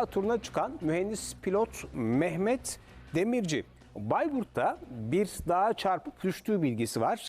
dünya turuna çıkan mühendis pilot Mehmet Demirci. Bayburt'ta bir dağa çarpıp düştüğü bilgisi var.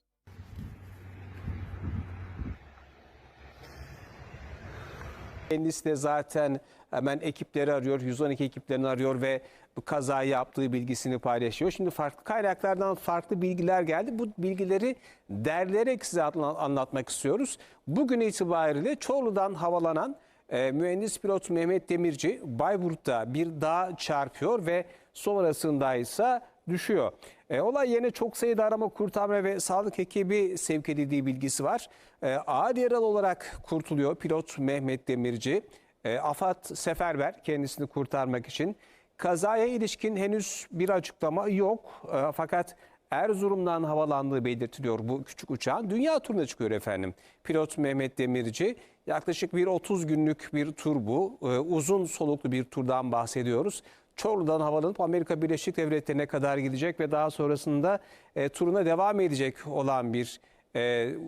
Kendisi de zaten hemen ekipleri arıyor, 112 ekiplerini arıyor ve bu kazayı yaptığı bilgisini paylaşıyor. Şimdi farklı kaynaklardan farklı bilgiler geldi. Bu bilgileri derleyerek size anla- anlatmak istiyoruz. Bugün itibariyle Çorlu'dan havalanan e, mühendis pilot Mehmet Demirci Bayburt'ta bir dağ çarpıyor ve sonrasında ise düşüyor. E, olay yerine çok sayıda arama kurtarma ve sağlık ekibi sevk edildiği bilgisi var. E, ağır yaralı olarak kurtuluyor pilot Mehmet Demirci. E, AFAD seferber kendisini kurtarmak için. Kazaya ilişkin henüz bir açıklama yok. E, fakat Erzurum'dan havalandığı belirtiliyor bu küçük uçağın. Dünya turuna çıkıyor efendim. Pilot Mehmet Demirci yaklaşık bir 30 günlük bir tur bu. E, uzun soluklu bir turdan bahsediyoruz. Çorlu'dan havalanıp Amerika Birleşik Devletleri'ne kadar gidecek ve daha sonrasında e, turuna devam edecek olan bir e,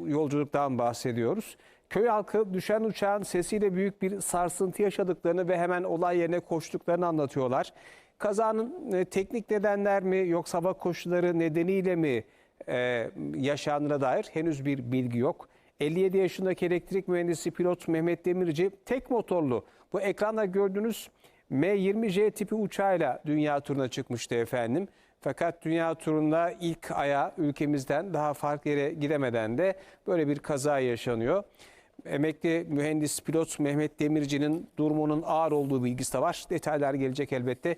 yolculuktan bahsediyoruz. Köy halkı düşen uçağın sesiyle büyük bir sarsıntı yaşadıklarını ve hemen olay yerine koştuklarını anlatıyorlar. Kazanın e, teknik nedenler mi yoksa hava koşulları nedeniyle mi e, yaşandığına dair henüz bir bilgi yok. 57 yaşındaki elektrik mühendisi pilot Mehmet Demirci tek motorlu bu ekranda gördüğünüz M20J tipi uçağıyla dünya turuna çıkmıştı efendim. Fakat dünya turunda ilk aya ülkemizden daha farklı yere gidemeden de böyle bir kaza yaşanıyor. Emekli mühendis pilot Mehmet Demirci'nin durumunun ağır olduğu bilgisi de var. Detaylar gelecek elbette.